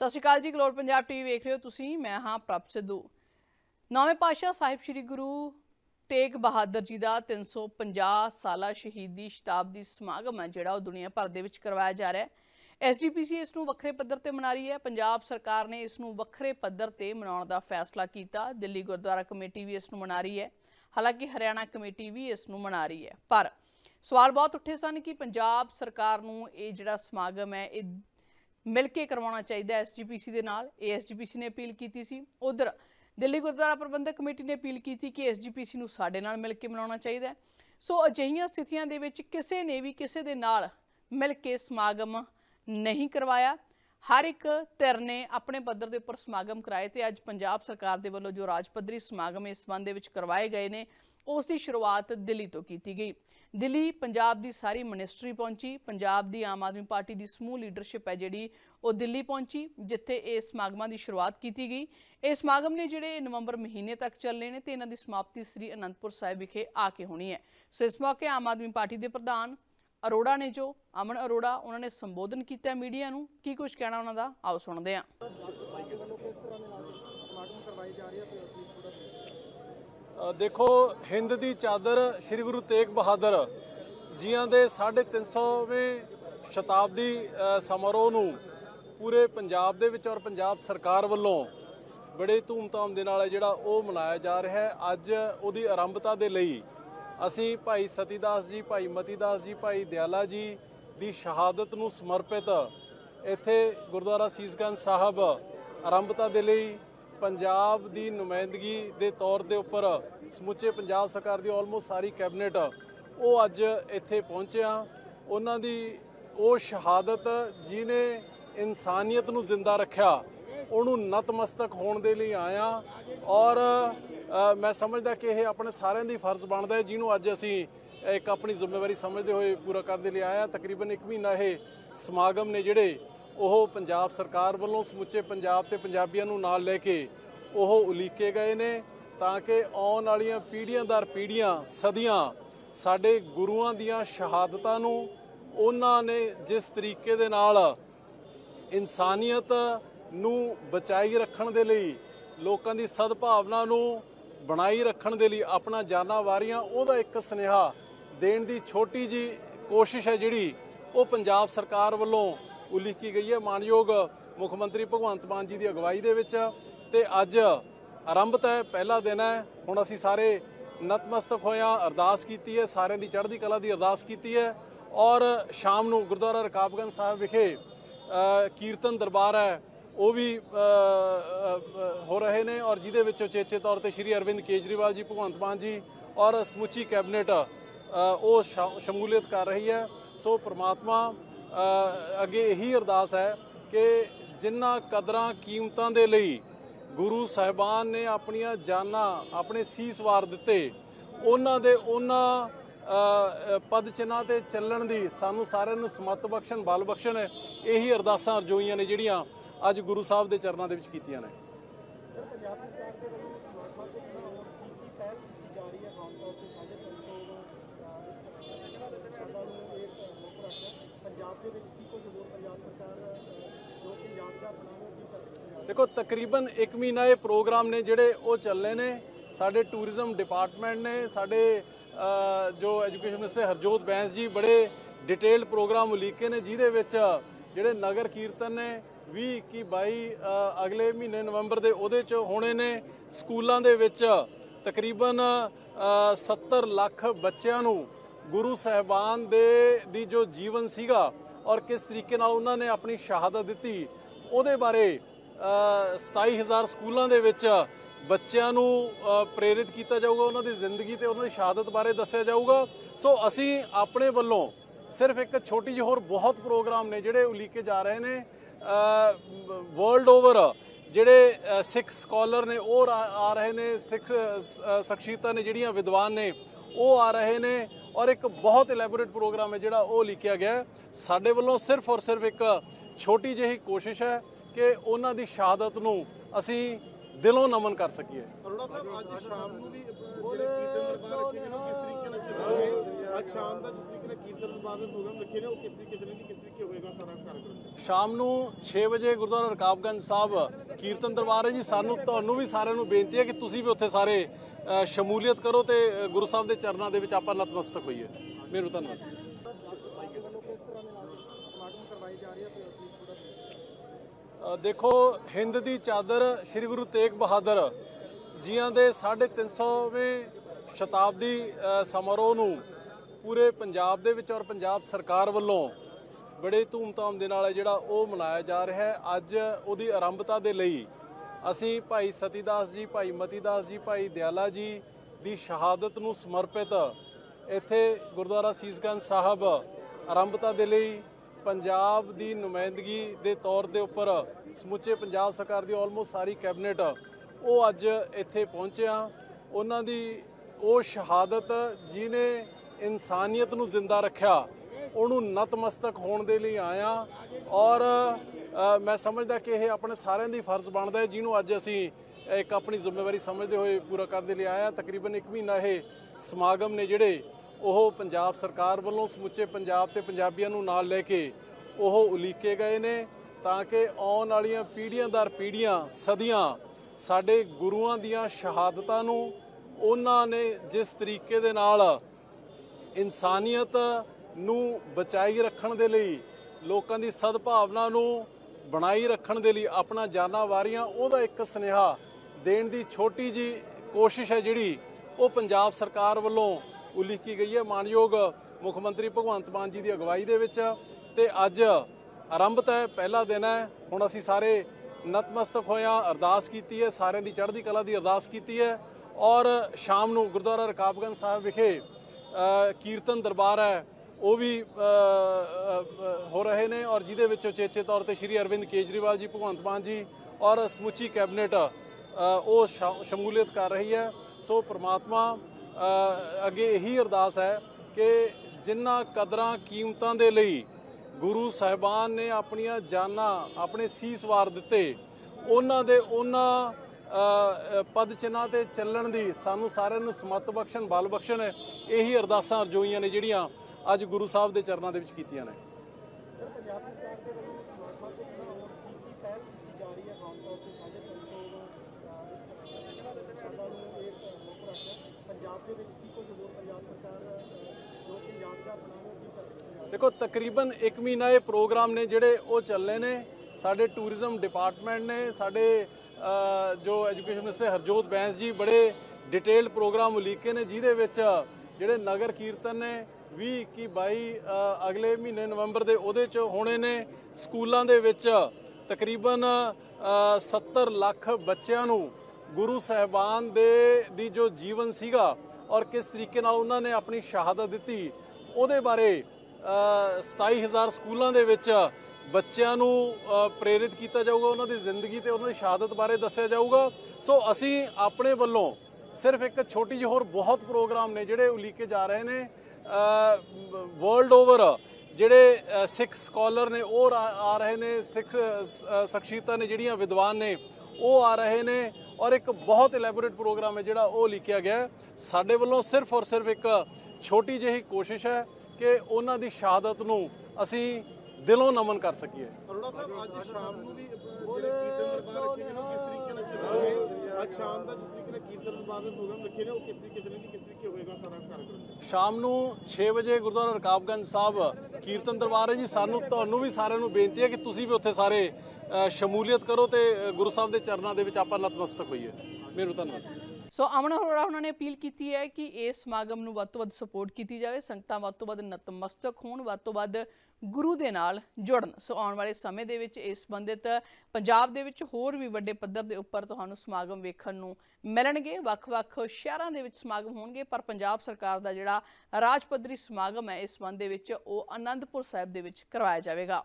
ਸਤਿ ਸ਼੍ਰੀ ਅਕਾਲ ਜੀ global Punjab TV ਵੇਖ ਰਹੇ ਹੋ ਤੁਸੀਂ, ਮੈਂ ਹਾਂ ਪ੍ਰਭ ਸਿੱਧੂ। ਨੌਵੇਂ ਪਾਤਸ਼ਾਹ ਸਾਹਿਬ ਸ੍ਰੀ ਗੁਰੂ ਤੇਗ ਬਹਾਦਰ ਜੀ ਦਾ 350 ਸਾਲਾ ਸ਼ਹੀਦੀ ਸ਼ਤਾਬਦੀ ਸਮਾਗਮ ਹੈ, ਜਿਹੜਾ ਉਹ ਦੁਨੀਆ ਭਰ ਦੇ ਵਿੱਚ ਕਰਵਾਇਆ ਜਾ ਰਿਹਾ ਹੈ। ਐਸਜੀਪੀਸੀ ਇਸ ਨੂੰ ਵੱਖਰੇ ਪੱਧਰ ਤੇ ਮਨਾ ਰਹੀ ਹੈ। ਪੰਜਾਬ ਸਰਕਾਰ ਨੇ ਇਸ ਨੂੰ ਵੱਖਰੇ ਪੱਧਰ ਤੇ ਮਨਾਉਣ ਦਾ ਫੈਸਲਾ ਕੀਤਾ। ਦਿੱਲੀ ਗੁਰਦੁਆਰਾ ਕਮੇਟੀ ਵੀ ਇਸ ਨੂੰ ਮਨਾ ਰਹੀ ਹੈ। ਹਾਲਾਂਕਿ ਹਰਿਆਣਾ ਕਮੇਟੀ ਵੀ ਇਸ ਨੂੰ ਮਨਾ ਰਹੀ ਹੈ। ਪਰ ਸਵਾਲ ਬਹੁਤ ਉੱਠੇ ਸਨ ਕਿ ਪੰਜਾਬ ਸਰਕਾਰ ਨੂੰ ਇਹ ਜਿਹੜਾ ਸਮਾਗਮ ਹੈ, ਇਹ ਮਿਲ ਕੇ ਕਰਵਾਉਣਾ ਚਾਹੀਦਾ ਹੈ ਐਸਜੀਪੀਸੀ ਦੇ ਨਾਲ। ਏਐਸਜੀਪੀਸੀ ਨੇ ਅਪੀਲ ਕੀਤੀ ਸੀ। ਉਧਰ ਦਿੱਲੀ ਗੁਰਦੁਆਰਾ ਪ੍ਰਬੰਧਕ ਕਮੇਟੀ ਨੇ ਅਪੀਲ ਕੀਤੀ ਕਿ ਐਸਜੀਪੀਸੀ ਨੂੰ ਸਾਡੇ ਨਾਲ ਮਿਲ ਕੇ ਮਨਾਉਣਾ ਚਾਹੀਦਾ ਸੋ ਅਜਿਹੀਆਂ ਸਥਿਤੀਆਂ ਦੇ ਵਿੱਚ ਕਿਸੇ ਨੇ ਵੀ ਕਿਸੇ ਦੇ ਨਾਲ ਮਿਲ ਕੇ ਸਮਾਗਮ ਨਹੀਂ ਕਰਵਾਇਆ। ਹਰ ਇੱਕ ਧਿਰ ਨੇ ਆਪਣੇ ਪੱਧਰ ਦੇ ਉੱਪਰ ਸਮਾਗਮ ਕਰਾਏ ਤੇ ਅੱਜ ਪੰਜਾਬ ਸਰਕਾਰ ਦੇ ਵੱਲੋਂ ਜੋ ਰਾਜ ਪੱਧਰੀ ਸਮਾਗਮ ਇਸ ਸੰਬੰਧ ਦੇ ਵਿੱਚ ਕਰਵਾਏ ਗਏ ਨੇ ਉਸ ਦੀ ਸ਼ੁਰੂਆਤ ਦਿੱਲੀ ਤੋਂ ਕੀਤੀ ਗਈ। ਦਿੱਲੀ ਪੰਜਾਬ ਦੀ ਸਾਰੀ ਮਿਨਿਸਟਰੀ ਪਹੁੰਚੀ। ਪੰਜਾਬ ਦੀ ਆਮ ਆਦਮੀ ਪਾਰਟੀ ਦੀ ਸਮੂਹ ਲੀਡਰਸ਼ਿਪ ਹੈ ਜਿਹੜੀ, ਉਹ ਦਿੱਲੀ ਪਹੁੰਚੀ, ਜਿੱਥੇ ਇਹ ਸਮਾਗਮਾਂ ਦੀ ਸ਼ੁਰੂਆਤ ਕੀਤੀ ਗਈ। ਇਹ ਸਮਾਗਮ ਨੇ ਜਿਹੜੇ ਨਵੰਬਰ ਮਹੀਨੇ ਤੱਕ ਚੱਲਣੇ ਨੇ ਤੇ ਇਹਨਾਂ ਦੀ ਸਮਾਪਤੀ ਸ੍ਰੀ ਅਨੰਦਪੁਰ ਸਾਹਿਬ ਵਿਖੇ ਆ ਕੇ ਹੋਣੀ ਹੈ। ਸੋ ਇਸ ਮੌਕੇ ਆਮ ਆਦਮੀ ਪਾਰਟੀ ਦੇ ਪ੍ਰਧਾਨ ਅਰੋੜਾ ਨੇ ਜੋ, ਅਮਨ ਅਰੋੜਾ, ਉਹਨਾਂ ਨੇ ਸੰਬੋਧਨ ਕੀਤਾ ਮੀਡੀਆ ਨੂੰ। ਕੀ ਕੁਝ ਕਹਿਣਾ ਉਹਨਾਂ ਦਾ? ਆਓ ਸੁਣਦੇ ਹਾਂ। ਦੇਖੋ, ਹਿੰਦ ਦੀ ਚਾਦਰ ਸ੍ਰੀ ਗੁਰੂ ਤੇਗ ਬਹਾਦਰ ਜੀਆਂ ਦੇ 350ਵੇਂ ਸ਼ਤਾਬਦੀ ਸਮਾਰੋਹ ਨੂੰ ਪੂਰੇ ਪੰਜਾਬ ਦੇ ਵਿੱਚ ਔਰ ਪੰਜਾਬ ਸਰਕਾਰ ਵੱਲੋਂ ਬੜੇ ਧੂਮਧਾਮ ਦੇ ਨਾਲ ਜਿਹੜਾ ਉਹ ਮਨਾਇਆ ਜਾ ਰਿਹਾ ਹੈ। ਅੱਜ ਉਹਦੀ ਆਰੰਭਤਾ ਦੇ ਲਈ ਅਸੀਂ ਭਾਈ ਸਤੀਦਾਸ ਜੀ, ਭਾਈ ਮਤੀਦਾਸ ਜੀ, ਭਾਈ ਦਿਆਲਾ ਜੀ ਦੀ ਸ਼ਹਾਦਤ ਨੂੰ ਸਮਰਪਿਤ ਇੱਥੇ ਗੁਰਦੁਆਰਾ ਸੀਸਗੰਜ ਸਾਹਿਬ ਆਰੰਭਤਾ ਦੇ ਲਈ ਪੰਜਾਬ ਦੀ ਨੁਮਾਇੰਦਗੀ ਦੇ ਤੌਰ ਦੇ ਉੱਪਰ ਸਮੁੱਚੇ ਪੰਜਾਬ ਸਰਕਾਰ ਦੀ ਆਲਮੋਸਟ ਸਾਰੀ ਕੈਬਨਿਟ ਉਹ ਅੱਜ ਇੱਥੇ ਪਹੁੰਚਿਆ। ਉਹਨਾਂ ਦੀ ਉਹ ਸ਼ਹਾਦਤ ਜਿਨੇ ਇਨਸਾਨੀਅਤ ਨੂੰ ਜ਼ਿੰਦਾ ਰੱਖਿਆ, ਉਹਨੂੰ ਨਤਮਸਤਕ ਹੋਣ ਦੇ ਲਈ ਆਇਆ। ਔਰ ਮੈਂ ਸਮਝਦਾ ਕਿ ਇਹ ਆਪਣੇ ਸਾਰਿਆਂ ਦੀ ਫਰਜ਼ ਬਣਦਾ ਹੈ, ਜਿਹਨੂੰ ਅੱਜ ਅਸੀਂ ਇੱਕ ਆਪਣੀ ਜ਼ਿੰਮੇਵਾਰੀ ਸਮਝਦੇ ਹੋਏ ਪੂਰਾ ਕਰਨ ਦੇ ਲਈ ਆਇਆ। ਤਕਰੀਬਨ 1 ਮਹੀਨਾ ਇਹ ਸਮਾਗਮ ਨੇ ਜਿਹੜੇ ਉਹ ਪੰਜਾਬ ਸਰਕਾਰ ਵੱਲੋਂ ਸਮੁੱਚੇ ਪੰਜਾਬ ਤੇ ਪੰਜਾਬੀਆਂ ਨੂੰ ਨਾਲ ਲੈ ਕੇ ਉਹ ਉਲੀਕੇ ਗਏ ਨੇ ਤਾਂ ਕਿ ਆਉਣ ਵਾਲੀਆਂ ਪੀੜ੍ਹੀਆਂ ਦਰ ਪੀੜ੍ਹੀਆਂ, ਸਦੀਆਂ ਸਾਡੇ ਗੁਰੂਆਂ ਦੀਆਂ ਸ਼ਹਾਦਤਾਂ ਨੂੰ ਉਹਨਾਂ ਨੇ ਜਿਸ ਤਰੀਕੇ ਦੇ ਨਾਲ ਇਨਸਾਨੀਅਤ ਨੂੰ ਬਚਾਈ ਰੱਖਣ ਦੇ ਲਈ, ਲੋਕਾਂ ਦੀ ਸਦਭਾਵਨਾ ਨੂੰ ਬਣਾਈ ਰੱਖਣ ਦੇ ਲਈ ਆਪਣਾ ਜਾਨਾਂ ਵਾਰੀਆਂ, ਉਹਦਾ ਇੱਕ ਸੁਨੇਹਾ ਦੇਣ ਦੀ ਛੋਟੀ ਜੀ ਕੋਸ਼ਿਸ਼ ਹੈ ਜਿਹੜੀ ਉਹ ਪੰਜਾਬ ਸਰਕਾਰ ਵੱਲੋਂ ਉਲੀਕੀ ਗਈ ਹੈ। ਮਾਨਯੋਗ ਮੁੱਖ ਮੰਤਰੀ ਭਗਵੰਤ ਮਾਨ ਜੀ ਦੀ ਅਗਵਾਈ ਦੇ ਵਿੱਚ ਤੇ ਅੱਜ ਆਰੰਭਤਾ ਹੈ, ਪਹਿਲਾ ਦਿਨ ਹੈ। ਹੁਣ ਅਸੀਂ ਸਾਰੇ ਨਤਮਸਤਕ ਹੋਇਆ ਅਰਦਾਸ ਕੀਤੀ ਹੈ, ਸਾਰਿਆਂ ਦੀ ਚੜ੍ਹਦੀ ਕਲਾ ਦੀ ਅਰਦਾਸ ਕੀਤੀ ਹੈ। ਔਰ ਸ਼ਾਮ ਨੂੰ ਗੁਰਦੁਆਰਾ ਰਕਾਬਗੰਜ ਸਾਹਿਬ ਵਿਖੇ ਕੀਰਤਨ ਦਰਬਾਰ ਹੈ, ਉਹ ਵੀ ਹੋ ਰਹੇ ਨੇ। ਔਰ ਜਿਹਦੇ ਵਿੱਚ ਉਚੇਚੇ ਤੌਰ ਤੇ ਸ਼੍ਰੀ ਅਰਵਿੰਦ ਕੇਜਰੀਵਾਲ ਜੀ, ਭਗਵੰਤ ਮਾਨ ਜੀ ਔਰ ਸਮੁੱਚੀ ਕੈਬਨਿਟ ਉਹ ਸ਼ਮੂਲੀਅਤ ਕਰ ਰਹੀ ਹੈ। ਸੋ ਪ੍ਰਮਾਤਮਾ ਅੱਗੇ ਇਹੀ ਅਰਦਾਸ ਹੈ ਕਿ ਜਿਨ੍ਹਾਂ ਕਦਰਾਂ ਕੀਮਤਾਂ ਦੇ ਲਈ ਗੁਰੂ ਸਾਹਿਬਾਨ ਨੇ ਆਪਣੀਆਂ ਜਾਨਾਂ ਆਪਣੇ ਸੀਸ ਵਾਰ ਦਿੱਤੇ, ਉਹਨਾਂ ਦੇ ਉਹਨਾਂ ਪਦ ਚਿੰਨ੍ਹਾਂ ਤੇ ਚੱਲਣ ਦੀ ਸਾਨੂੰ ਸਾਰਿਆਂ ਨੂੰ ਸਮਤ ਬਖਸ਼ਣ, ਬਲ ਬਖਸ਼ਣ ਇਹੀ ਅਰਦਾਸਾਂ ਅਰਜ਼ੋਈਆਂ ਨੇ ਜਿਹੜੀਆਂ ਅੱਜ ਗੁਰੂ ਸਾਹਿਬ ਦੇ ਚਰਨਾਂ ਦੇ ਵਿੱਚ ਕੀਤੀਆਂ ਨੇ। ਸਰ, ਪੰਜਾਬ ਸਰਕਾਰ ਦੇ ਵੱਲੋਂ ਸਮਾਰਟ ਫਾਰਮ ਦੇ ਨਾਲ ਹੋਰ ਕੀ ਕੀ ਪਹਿਲ ਕੀਤੀ ਜਾ ਰਹੀ ਹੈ ਖਾਸ ਤੌਰ ਤੇ ਸਾਡੇ ਸਾਡਾ ਨੂੰ ਇਹ ਮੁੱਖ ਰੱਖ ਪੰਜਾਬ ਦੇ ਵਿੱਚ ਕੀ ਕੁਝ ਹੋਰ ਪੰਜਾਬ ਸਰਕਾਰ ਜੋ ਕਿ ਯਾਦਗਾਰ ਬਣਾਉਣ ਕੀ ਕਰ ਰਹੀ ਹੈ ਦੇਖੋ ਤਕਰੀਬਨ 1 ਮਹੀਨਾ ਇਹ ਪ੍ਰੋਗਰਾਮ ਨੇ ਜਿਹੜੇ ਉਹ ਚੱਲਨੇ ਨੇ। ਸਾਡੇ ਟੂਰਿਜ਼ਮ ਡਿਪਾਰਟਮੈਂਟ ਨੇ ਸਾਡੇ ਜੋ ਐਜੂਕੇਸ਼ਨ ਮਿਨਿਸਟਰ ਹਰਜੋਤ ਬੈਂਸ ਜੀ ਬੜੇ ਡਿਟੇਲਡ ਪ੍ਰੋਗਰਾਮ ਉਲੀਕੇ ਨੇ ਜਿਹਦੇ ਵਿੱਚ ਜਿਹੜੇ ਨਗਰ ਕੀਰਤਨ ਨੇ 20 21 22 ਅਗਲੇ ਮਹੀਨੇ ਨਵੰਬਰ ਦੇ ਉਹਦੇ ਚ ਹੋਣੇ ਨੇ। ਸਕੂਲਾਂ ਦੇ ਵਿੱਚ ਤਕਰੀਬਨ ਅ, 70 ਲੱਖ ਬੱਚਿਆਂ ਨੂੰ ਗੁਰੂ ਸਾਹਿਬਾਨ ਦੇ ਦੀ ਜੋ ਜੀਵਨ ਸੀਗਾ ਔਰ ਕਿਸ ਤਰੀਕੇ ਨਾਲ ਉਹਨਾਂ ਨੇ ਆਪਣੀ ਸ਼ਹਾਦਤ ਦਿੱਤੀ ਉਹਦੇ ਬਾਰੇ ਅ, 27000 ਸਕੂਲਾਂ ਦੇ ਵਿੱਚ ਬੱਚਿਆਂ ਨੂੰ ਪ੍ਰੇਰਿਤ ਕੀਤਾ ਜਾਊਗਾ ਉਹਨਾਂ ਦੀ ਜ਼ਿੰਦਗੀ ਤੇ ਉਹਨਾਂ ਦੀ ਸ਼ਹਾਦਤ ਬਾਰੇ ਦੱਸਿਆ ਜਾਊਗਾ। ਸੋ ਅਸੀਂ ਆਪਣੇ ਵੱਲੋਂ ਸਿਰਫ ਇੱਕ ਛੋਟੀ ਜਿਹੀ ਹੋਰ ਬਹੁਤ ਪ੍ਰੋਗਰਾਮ ਨੇ ਜਿਹੜੇ ਉਲੀਕੇ ਜਾ ਰਹੇ ਨੇ ਵਰਲਡ ਓਵਰ ਜਿਹੜੇ ਸਿੱਖ ਸਕਾਲਰ ਨੇ ਉਹ ਆ ਰਹੇ ਨੇ ਸਿੱਖ ਸ਼ਖਸੀਅਤਾਂ ਨੇ ਜਿਹੜੀਆਂ ਵਿਦਵਾਨ ਨੇ ਉਹ ਆ ਰਹੇ ਨੇ ਔਰ ਇੱਕ ਬਹੁਤ ਇਲੈਬੋਰੇਟ ਪ੍ਰੋਗਰਾਮ ਹੈ ਜਿਹੜਾ ਉਹ ਲਿਖਿਆ ਗਿਆ। ਸਾਡੇ ਵੱਲੋਂ ਸਿਰਫ ਔਰ ਸਿਰਫ ਇੱਕ ਛੋਟੀ ਜਿਹੀ ਕੋਸ਼ਿਸ਼ ਹੈ ਕਿ ਉਹਨਾਂ ਦੀ ਸ਼ਹਾਦਤ ਨੂੰ ਅਸੀਂ ਦਿਲੋਂ ਨਮਨ ਕਰ ਸਕੀਏ। ਅਰੋੜਾ ਸਾਹਿਬ ਅੱਜ ਸ਼ਾਮ ਨੂੰ ਵੀ ਜਿਹੜੇ ਕੀਰਤਨ ਦਰਬਾਰ ਰੱਖੇ ਗਏ ਨੇ ਕਿਸ ਤਰੀਕੇ ਨਾਲ ਚੱਲਣਗੇ ਅੱਜ ਸ਼ਾਮ ਦਾ ਜਿਸ ਤਰੀਕੇ ਨਾਲ ਕੀਰਤਨ ਬਾਅਦ ਦੇ ਪ੍ਰੋਗਰਾਮ ਰੱਖੇ ਨੇ ਉਹ ਕਿਸ ਤਰੀਕੇ ਚੱਲਣਗੇ ਕਿਸ ਤਰੀਕੇ ਹੋਏਗਾ ਸਾਰਾ ਕਾਰਜਕ੍ਰਮ? ਸ਼ਾਮ ਨੂੰ 6 ਵਜੇ ਗੁਰਦੁਆਰਾ ਰਕਾਬਗੰਜ ਸਾਹਿਬ ਕੀਰਤਨ ਦਰਬਾਰ ਹੈ ਜੀ। ਸਾਨੂੰ ਤੁਹਾਨੂੰ ਵੀ ਸਾਰਿਆਂ ਨੂੰ ਬੇਨਤੀ ਹੈ ਕਿ ਤੁਸੀਂ ਵੀ ਉੱਥੇ ਸਾਰੇ ਸ਼ਮੂਲੀਅਤ ਕਰੋ ਤੇ ਗੁਰੂ ਸਾਹਿਬ ਦੇ ਚਰਨਾਂ ਦੇ ਵਿੱਚ ਆਪਾਂ ਨਤਮਸਤਕ ਹੋਈਏ। ਮੇਰਾ ਧੰਨਵਾਦ। ਦੇਖੋ, ਹਿੰਦ ਦੀ ਚਾਦਰ ਸ੍ਰੀ ਗੁਰੂ ਤੇਗ ਬਹਾਦਰ ਜੀਆਂ ਦੇ 350ਵੇਂ ਸ਼ਤਾਬਦੀ ਸਮਾਰੋਹ ਨੂੰ ਪੂਰੇ ਪੰਜਾਬ ਦੇ ਵਿੱਚ ਔਰ ਪੰਜਾਬ ਸਰਕਾਰ ਵੱਲੋਂ ਬੜੇ ਧੂਮਧਾਮ ਦੇ ਨਾਲ ਜਿਹੜਾ ਉਹ ਮਨਾਇਆ ਜਾ ਰਿਹਾ ਹੈ। ਅੱਜ ਉਹਦੀ ਆਰੰਭਤਾ ਦੇ ਲਈ ਅਸੀਂ ਭਾਈ ਸਤੀਦਾਸ ਜੀ, ਭਾਈ ਮਤੀਦਾਸ ਜੀ, ਭਾਈ ਦਿਆਲਾ ਜੀ ਦੀ ਸ਼ਹਾਦਤ ਨੂੰ ਸਮਰਪਿਤ ਇੱਥੇ ਗੁਰਦੁਆਰਾ ਸੀਸਗੰਜ ਸਾਹਿਬ ਆਰੰਭਤਾ ਦੇ ਲਈ ਪੰਜਾਬ ਦੀ ਨੁਮਾਇੰਦਗੀ ਦੇ ਤੌਰ ਦੇ ਉੱਪਰ ਸਮੁੱਚੇ ਪੰਜਾਬ ਸਰਕਾਰ ਦੀ ਆਲਮੋਸਟ ਸਾਰੀ ਕੈਬਨਿਟ ਉਹ ਅੱਜ ਇੱਥੇ ਪਹੁੰਚਿਆ ਉਹਨਾਂ ਦੀ ਉਹ ਸ਼ਹਾਦਤ ਜਿਨੇ ਇਨਸਾਨੀਅਤ ਨੂੰ ਜ਼ਿੰਦਾ ਰੱਖਿਆ, ਉਹਨੂੰ ਨਤਮਸਤਕ ਹੋਣ ਦੇ ਲਈ ਆਇਆ ਔਰ ਮੈਂ ਸਮਝਦਾ ਕਿ ਇਹ ਆਪਣੇ ਸਾਰਿਆਂ ਦੀ ਫਰਜ਼ ਬਣਦਾ ਹੈ, ਜਿਹਨੂੰ ਅੱਜ ਅਸੀਂ ਇੱਕ ਆਪਣੀ ਜ਼ਿੰਮੇਵਾਰੀ ਸਮਝਦੇ ਹੋਏ ਪੂਰਾ ਕਰਨ ਦੇ ਲਈ ਆਇਆ ਤਕਰੀਬਨ 1 ਮਹੀਨਾ ਇਹ ਸਮਾਗਮ ਨੇ ਜਿਹੜੇ ਉਹ ਪੰਜਾਬ ਸਰਕਾਰ ਵੱਲੋਂ ਸਮੁੱਚੇ ਪੰਜਾਬ ਤੇ ਪੰਜਾਬੀਆਂ ਨੂੰ ਨਾਲ ਲੈ ਕੇ ਉਹ ਉਲੀਕੇ ਗਏ ਨੇ ਤਾਂ ਕਿ ਆਉਣ ਵਾਲੀਆਂ ਪੀੜ੍ਹੀਆਂ ਦਰ ਪੀੜ੍ਹੀਆਂ, ਸਦੀਆਂ ਸਾਡੇ ਗੁਰੂਆਂ ਦੀਆਂ ਸ਼ਹਾਦਤਾਂ ਨੂੰ ਉਹਨਾਂ ਨੇ ਜਿਸ ਤਰੀਕੇ ਦੇ ਨਾਲ ਇਨਸਾਨੀਅਤ ਨੂੰ ਬਚਾਈ ਰੱਖਣ ਦੇ ਲਈ ਲੋਕਾਂ ਦੀ ਸਦਭਾਵਨਾ ਨੂੰ ਬਣਾਈ ਰੱਖਣ ਦੇ ਲਈ ਆਪਣਾ ਜਾਨਾਂ ਵਾਰੀਆਂ, ਉਹਦਾ ਇੱਕ ਸੁਨੇਹਾ ਦੇਣ ਦੀ ਛੋਟੀ ਜੀ ਕੋਸ਼ਿਸ਼ ਹੈ ਜਿਹੜੀ ਉਹ ਪੰਜਾਬ ਸਰਕਾਰ ਵੱਲੋਂ ਉਲੀਕੀ ਗਈ ਹੈ। ਮਾਨਯੋਗ ਮੁੱਖ ਮੰਤਰੀ ਭਗਵੰਤ ਮਾਨ ਜੀ ਦੀ ਅਗਵਾਈ ਦੇ ਵਿੱਚ ਤੇ ਅੱਜ ਆਰੰਭਤ ਹੈ, ਪਹਿਲਾ ਦਿਨ ਹੈ। ਹੁਣ ਅਸੀਂ ਸਾਰੇ ਨਤਮਸਤਕ ਹੋਇਆ ਅਰਦਾਸ ਕੀਤੀ ਹੈ, ਸਾਰਿਆਂ ਦੀ ਚੜ੍ਹਦੀ ਕਲਾ ਦੀ ਅਰਦਾਸ ਕੀਤੀ ਹੈ। ਔਰ ਸ਼ਾਮ ਨੂੰ ਗੁਰਦੁਆਰਾ ਰਕਾਬਗੰਜ ਸਾਹਿਬ ਵਿਖੇ ਕੀਰਤਨ ਦਰਬਾਰ ਹੈ। ਉਹ ਵੀ ਹੋ ਰਹੇ ਨੇ ਔਰ ਜਿਹਦੇ ਵਿੱਚ ਉਚੇਚੇ ਤੌਰ ਤੇ ਸ਼੍ਰੀ ਅਰਵਿੰਦ ਕੇਜਰੀਵਾਲ ਜੀ, ਭਗਵੰਤ ਮਾਨ ਜੀ ਔਰ ਸਮੁੱਚੀ ਕੈਬਨਿਟ ਉਹ ਸ਼ਮੂਲੀਅਤ ਕਰ ਰਹੀ ਹੈ। ਸੋ ਪ੍ਰਮਾਤਮਾ ਅੱਗੇ ਇਹੀ ਅਰਦਾਸ ਹੈ ਕਿ ਜਿਨ੍ਹਾਂ ਕਦਰਾਂ ਕੀਮਤਾਂ ਦੇ ਲਈ ਗੁਰੂ ਸਾਹਿਬਾਨ ਨੇ ਆਪਣੀਆਂ ਜਾਨਾਂ, ਆਪਣੇ ਸੀਸ ਵਾਰ ਦਿੱਤੇ, ਉਹਨਾਂ ਦੇ ਉਹਨਾਂ ਪਦ ਚਿੰਨ੍ਹਾਂ ਤੇ ਚੱਲਣ ਦੀ ਸਾਨੂੰ ਸਾਰਿਆਂ ਨੂੰ ਸਮਤ ਬਖਸ਼ਣ, ਬਲ ਬਖਸ਼ਣ, ਇਹੀ ਅਰਦਾਸਾਂ ਅਰਜ਼ੋਈਆਂ ਨੇ ਜਿਹੜੀਆਂ ਅੱਜ ਗੁਰੂ ਸਾਹਿਬ ਦੇ ਚਰਨਾਂ ਦੇ ਵਿੱਚ ਕੀਤੀਆਂ ਨੇ। ਸਰ ਪੰਜਾਬ ਸਰਕਾਰ ਦੇ ਵੱਲੋਂ ਇਸ ਸਮਾਗਮਾਂ ਤੋਂ ਬਿਨਾਂ ਹੋਰ ਕੀ ਕੀ ਪਹਿਲ ਕੀਤੀ ਜਾ ਰਹੀ ਹੈ? ਖਾਸ ਤੌਰ ਤੇ ਸਾਢੇ ਤਿੰਨ ਸੌ ਸਾਲਾਂ ਨੂੰ ਇਹ ਮੁੱਖ ਰੱਖਦਾ ਪੰਜਾਬ ਦੇ ਵਿੱਚ ਕੀ ਕੁਝ ਹੋਰ ਪੰਜਾਬ ਸਰਕਾਰ ਅ, ਜੋ ਕਿ ਯਾਦਗਾਰ ਬਣਾਉਣ ਕੀ ਕਰ ਰਹੀ ਹੈ? ਦੇਖੋ ਤਕਰੀਬਨ 1 ਮਹੀਨਾ ਇਹ ਪ੍ਰੋਗਰਾਮ ਨੇ ਜਿਹੜੇ ਉਹ ਚੱਲਨੇ ਨੇ। ਸਾਡੇ ਟੂਰਿਜ਼ਮ ਡਿਪਾਰਟਮੈਂਟ ਨੇ ਸਾਡੇ ਜੋ ਐਜੂਕੇਸ਼ਨ ਮਿਨਿਸਟਰ ਹਰਜੋਤ ਬੈਂਸ ਜੀ ਬੜੇ ਡਿਟੇਲਡ ਪ੍ਰੋਗਰਾਮ ਉਲੀਕੇ ਨੇ ਜਿਹਦੇ ਵਿੱਚ ਜਿਹੜੇ ਨਗਰ ਕੀਰਤਨ ਨੇ 20 21 22 ਅਗਲੇ ਮਹੀਨੇ ਨਵੰਬਰ ਦੇ ਉਹਦੇ ਚ ਹੋਣੇ ਨੇ ਸਕੂਲਾਂ ਦੇ ਵਿੱਚ ਤਕਰੀਬਨ ਅ, 70 ਲੱਖ ਬੱਚਿਆਂ ਨੂੰ ਗੁਰੂ ਸਾਹਿਬਾਨ ਦੇ ਦੀ ਜੋ ਜੀਵਨ ਸੀਗਾ ਔਰ ਕਿਸ ਤਰੀਕੇ ਨਾਲ ਉਹਨਾਂ ਨੇ ਆਪਣੀ ਸ਼ਹਾਦਤ ਦਿੱਤੀ ਉਹਦੇ ਬਾਰੇ ਅ, 27000 ਸਕੂਲਾਂ ਦੇ ਵਿੱਚ ਬੱਚਿਆਂ ਨੂੰ ਪ੍ਰੇਰਿਤ ਕੀਤਾ ਜਾਊਗਾ ਉਹਨਾਂ ਦੀ ਜ਼ਿੰਦਗੀ ਤੇ ਉਹਨਾਂ ਦੀ ਸ਼ਹਾਦਤ ਬਾਰੇ ਦੱਸਿਆ ਜਾਊਗਾ। ਸੋ ਅਸੀਂ ਆਪਣੇ ਵੱਲੋਂ ਸਿਰਫ ਇੱਕ ਛੋਟੀ ਜਿਹੀ ਹੋਰ ਬਹੁਤ ਪ੍ਰੋਗਰਾਮ ਨੇ ਜਿਹੜੇ ਉਲੀਕੇ ਜਾ ਰਹੇ ਨੇ। ਵਰਲਡ ਓਵਰ ਜਿਹੜੇ ਸਿੱਖ ਸਕਾਲਰ ਨੇ, ਉਹ ਆ ਰਹੇ ਨੇ, ਸਿੱਖ ਸ਼ਖਸੀਅਤਾਂ ਨੇ, ਜਿਹੜੀਆਂ ਵਿਦਵਾਨ ਨੇ, ਉਹ ਆ ਰਹੇ ਨੇ, ਔਰ ਇੱਕ ਬਹੁਤ ਇਲੈਬੋਰੇਟ ਪ੍ਰੋਗਰਾਮ ਹੈ, ਜਿਹੜਾ ਉਹ ਲਿਖਿਆ ਗਿਆ ਸਾਡੇ ਵੱਲੋਂ ਸਿਰਫ ਔਰ ਸਿਰਫ ਇੱਕ ਛੋਟੀ ਜਿਹੀ ਕੋਸ਼ਿਸ਼ ਹੈ ਕਿ ਉਹਨਾਂ ਦੀ ਸ਼ਹਾਦਤ ਨੂੰ ਅਸੀਂ ਦਿਲੋਂ ਨਮਨ ਕਰ ਸਕੀਏ। ਅਰੋੜਾ ਸਾਹਿਬ, ਅੱਜ ਸ਼ਾਮ ਨੂੰ ਵੀ ਜਿਹੜੇ ਕੀਰਤਨ ਦਰਬਾਰ ਰੱਖੇ ਨੇ ਕਿਸ ਤਰੀਕੇ ਨਾਲ ਚੱਲਣਗੇ ਅੱਜ ਸ਼ਾਮ ਦਾ ਜਿਸ ਕੀਰਤਨ ਦਰਬਾਰ ਦੇ ਪ੍ਰੋਗਰਾਮ ਰੱਖੇ ਨੇ, ਉਹ ਕਿਸ ਤਰੀਕੇ ਚੱਲਣਗੇ, ਕਿਸ ਤਰੀਕੇ ਹੋਏਗਾ ਸਾਰਾ ਕਾਰਜਕ੍ਰਮ ਸ਼ਾਮ ਨੂੰ 6 ਵਜੇ ਗੁਰਦੁਆਰਾ ਰਕਾਬਗੰਜ ਸਾਹਿਬ ਕੀਰਤਨ ਦਰਬਾਰ ਹੈ ਜੀ। ਸਾਨੂੰ, ਤੁਹਾਨੂੰ ਵੀ ਸਾਰਿਆਂ ਨੂੰ ਬੇਨਤੀ ਹੈ ਕਿ ਤੁਸੀਂ ਵੀ ਉੱਥੇ ਸਾਰੇ ਸ਼ਮੂਲੀਅਤ ਕਰੋ ਤੇ ਗੁਰੂ ਸਾਹਿਬ ਦੇ ਚਰਨਾਂ ਦੇ ਵਿੱਚ ਆਪਾਂ ਨਤਮਸਤਕ ਹੋਈਏ। ਮੇਰੂ ਧੰਨਵਾਦ ਸੋ ਅਮਨ ਅਰੋੜਾ ਉਹਨਾਂ ਨੇ ਅਪੀਲ ਕੀਤੀ ਹੈ ਕਿ ਇਸ ਸਮਾਗਮ ਨੂੰ ਵੱਧ ਤੋਂ ਵੱਧ ਸਪੋਰਟ ਕੀਤੀ ਜਾਵੇ, ਸੰਗਤਾਂ ਵੱਧ ਤੋਂ ਵੱਧ ਨਤਮਸਤਕ ਹੋਣ, ਵੱਧ ਤੋਂ ਵੱਧ ਗੁਰੂ ਦੇ ਨਾਲ ਜੁੜਨ। ਸੋ ਆਉਣ ਵਾਲੇ ਸਮੇਂ ਦੇ ਵਿੱਚ ਇਸ ਸੰਬੰਧਿਤ ਪੰਜਾਬ ਦੇ ਵਿੱਚ ਹੋਰ ਵੀ ਵੱਡੇ ਪੱਧਰ ਦੇ ਉੱਪਰ ਤੁਹਾਨੂੰ ਸਮਾਗਮ ਵੇਖਣ ਨੂੰ ਮਿਲਣਗੇ। ਵੱਖ-ਵੱਖ ਸ਼ਹਿਰਾਂ ਦੇ ਵਿੱਚ ਸਮਾਗਮ ਹੋਣਗੇ, ਪਰ ਪੰਜਾਬ ਸਰਕਾਰ ਦਾ ਜਿਹੜਾ ਰਾਜ ਪੱਧਰੀ ਸਮਾਗਮ ਹੈ, ਇਸ ਸੰਬੰਧ ਦੇ ਵਿੱਚ ਉਹ ਆਨੰਦਪੁਰ ਸਾਹਿਬ ਦੇ ਵਿੱਚ ਕਰਵਾਇਆ ਜਾਵੇਗਾ।